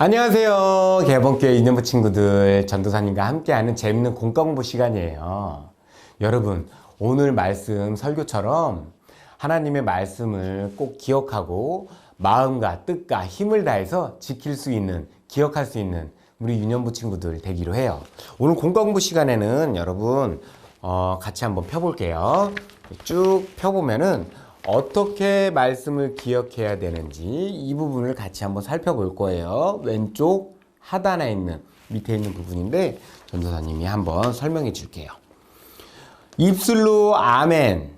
안녕하세요. 개봉교회 이념부 친구들 전도사님과 함께하는 재밌는 공과 공부 시간이에요. 여러분 오늘 말씀 설교처럼 하나님의 말씀을 꼭 기억하고 마음과 뜻과 힘을 다해서 지킬 수 있는 기억할 수 있는 우리 유년부 친구들 되기로 해요. 오늘 공과 공부 시간에는 여러분 어, 같이 한번 펴볼게요. 쭉 펴보면은 어떻게 말씀을 기억해야 되는지 이 부분을 같이 한번 살펴볼 거예요. 왼쪽 하단에 있는 밑에 있는 부분인데 전도사님이 한번 설명해 줄게요. 입술로 아멘.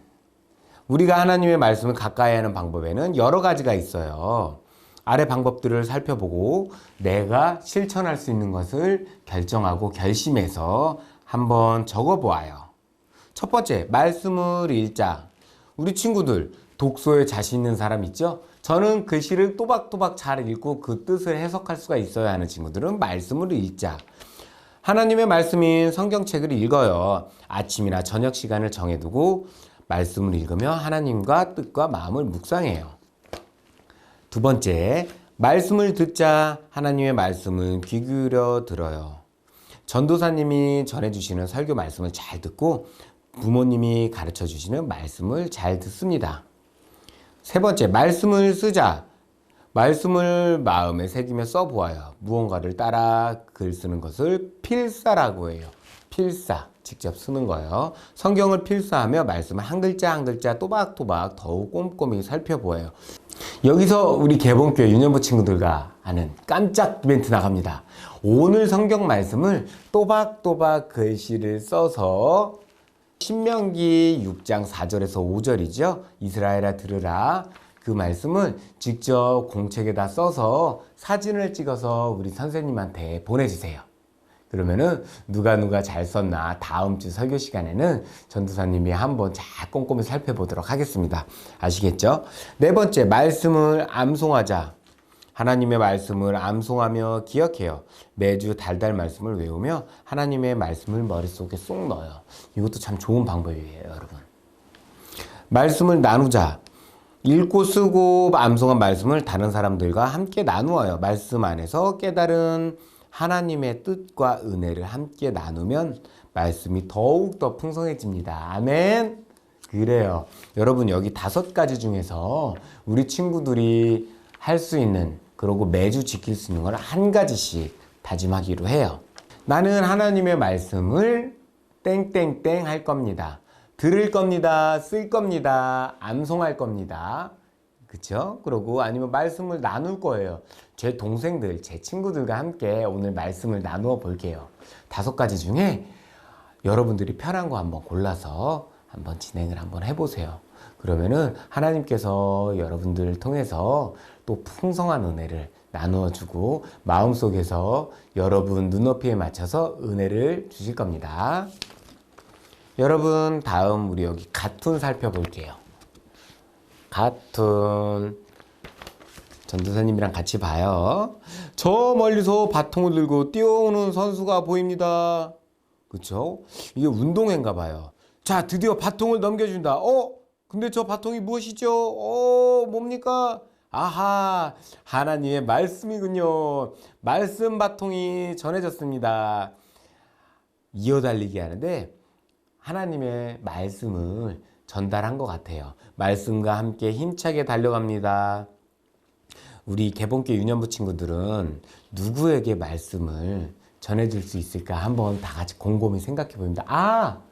우리가 하나님의 말씀을 가까이 하는 방법에는 여러 가지가 있어요. 아래 방법들을 살펴보고 내가 실천할 수 있는 것을 결정하고 결심해서 한번 적어 보아요. 첫 번째, 말씀을 읽자. 우리 친구들, 독서에 자신 있는 사람 있죠? 저는 글씨를 또박또박 잘 읽고 그 뜻을 해석할 수가 있어야 하는 친구들은 말씀을 읽자. 하나님의 말씀인 성경책을 읽어요. 아침이나 저녁 시간을 정해두고 말씀을 읽으며 하나님과 뜻과 마음을 묵상해요. 두 번째, 말씀을 듣자 하나님의 말씀을 귀 기울여 들어요. 전도사님이 전해주시는 설교 말씀을 잘 듣고 부모님이 가르쳐 주시는 말씀을 잘 듣습니다. 세 번째, 말씀을 쓰자. 말씀을 마음에 새기며 써보아요. 무언가를 따라 글 쓰는 것을 필사라고 해요. 필사. 직접 쓰는 거예요. 성경을 필사하며 말씀을 한 글자 한 글자 또박또박 더욱 꼼꼼히 살펴보아요. 여기서 우리 개봉교회 유년부 친구들과 하는 깜짝 이벤트 나갑니다. 오늘 성경 말씀을 또박또박 글씨를 써서 신명기 6장 4절에서 5절이죠. 이스라엘아 들으라. 그 말씀을 직접 공책에다 써서 사진을 찍어서 우리 선생님한테 보내주세요. 그러면은 누가 누가 잘 썼나 다음 주 설교 시간에는 전도사님이 한번 잘 꼼꼼히 살펴보도록 하겠습니다. 아시겠죠? 네 번째, 말씀을 암송하자. 하나님의 말씀을 암송하며 기억해요. 매주 달달 말씀을 외우며 하나님의 말씀을 머릿속에 쏙 넣어요. 이것도 참 좋은 방법이에요, 여러분. 말씀을 나누자. 읽고 쓰고 암송한 말씀을 다른 사람들과 함께 나누어요. 말씀 안에서 깨달은 하나님의 뜻과 은혜를 함께 나누면 말씀이 더욱더 풍성해집니다. 아멘. 그래요. 여러분 여기 다섯 가지 중에서 우리 친구들이 할 수 있는 그리고 매주 지킬 수 있는 걸 한 가지씩 다짐하기로 해요. 나는 하나님의 말씀을 땡땡땡 할 겁니다. 들을 겁니다. 쓸 겁니다. 암송할 겁니다. 그쵸? 그러고 아니면 말씀을 나눌 거예요. 제 동생들, 제 친구들과 함께 오늘 말씀을 나누어 볼게요. 다섯 가지 중에 여러분들이 편한 거 한번 골라서 한번 진행을 한번 해보세요. 그러면은 하나님께서 여러분들을 통해서 또 풍성한 은혜를 나누어 주고 마음속에서 여러분 눈높이에 맞춰서 은혜를 주실 겁니다. 여러분 다음 우리 여기 가툰 살펴볼게요. 가툰 전도사님이랑 같이 봐요. 저 멀리서 바통을 들고 뛰어오는 선수가 보입니다. 그쵸? 이게 운동회인가 봐요. 자, 드디어 바통을 넘겨준다. 어? 근데 저 바통이 무엇이죠? 어, 뭡니까? 아하, 하나님의 말씀이군요. 말씀 바통이 전해졌습니다. 이어달리기 하는데 하나님의 말씀을 전달한 것 같아요. 말씀과 함께 힘차게 달려갑니다. 우리 개봉교 유년부 친구들은 누구에게 말씀을 전해줄 수 있을까 한번 다 같이 곰곰이 생각해 봅니다. 아,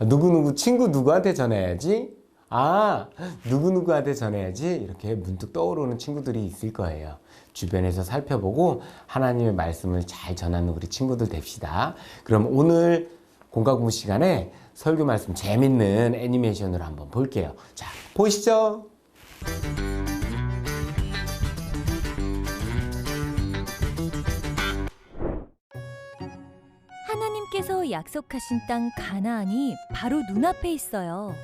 누구누구 친구 누구한테 전해야지? 아, 누구누구한테 전해야지? 이렇게 문득 떠오르는 친구들이 있을 거예요. 주변에서 살펴보고 하나님의 말씀을 잘 전하는 우리 친구들 됩시다. 그럼 오늘 공과 공부 시간에 설교 말씀 재밌는 애니메이션으로 한번 볼게요. 자, 보시죠. 하나님께서 약속하신 땅 가나안이 바로 눈앞에 있어요.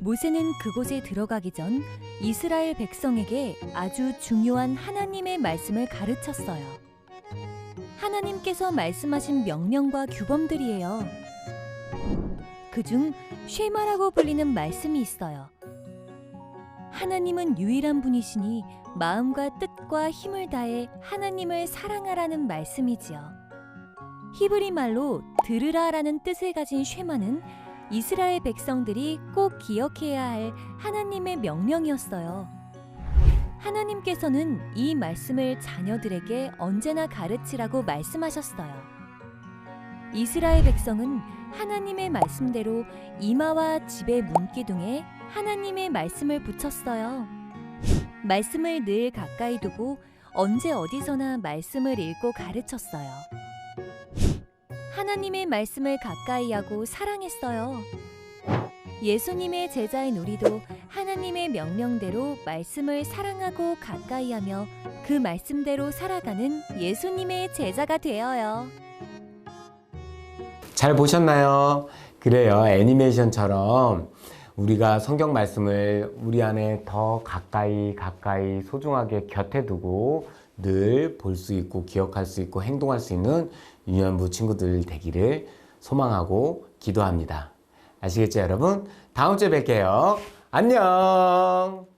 모세는 그곳에 들어가기 전 이스라엘 백성에게 아주 중요한 하나님의 말씀을 가르쳤어요. 하나님께서 말씀하신 명령과 규범들이에요. 그중 쉐마라고 불리는 말씀이 있어요. 하나님은 유일한 분이시니 마음과 뜻과 힘을 다해 하나님을 사랑하라는 말씀이지요. 히브리 말로 들으라라는 뜻을 가진 쉐마는 이스라엘 백성들이 꼭 기억해야 할 하나님의 명령이었어요. 하나님께서는 이 말씀을 자녀들에게 언제나 가르치라고 말씀하셨어요. 이스라엘 백성은 하나님의 말씀대로 이마와 집의 문기둥에 하나님의 말씀을 붙였어요. 말씀을 늘 가까이 두고 언제 어디서나 말씀을 읽고 가르쳤어요. 하나님의 말씀을 가까이 하고 사랑했어요. 예수님의 제자인 우리도 하나님의 명령대로 말씀을 사랑하고 가까이 하며 그 말씀대로 살아가는 예수님의 제자가 되어요. 잘 보셨나요? 그래요. 애니메이션처럼 우리가 성경 말씀을 우리 안에 더 가까이 가까이 소중하게 곁에 두고 늘 볼 수 있고 기억할 수 있고 행동할 수 있는 유년부 친구들 되기를 소망하고 기도합니다. 아시겠죠, 여러분? 다음 주에 뵐게요. 안녕!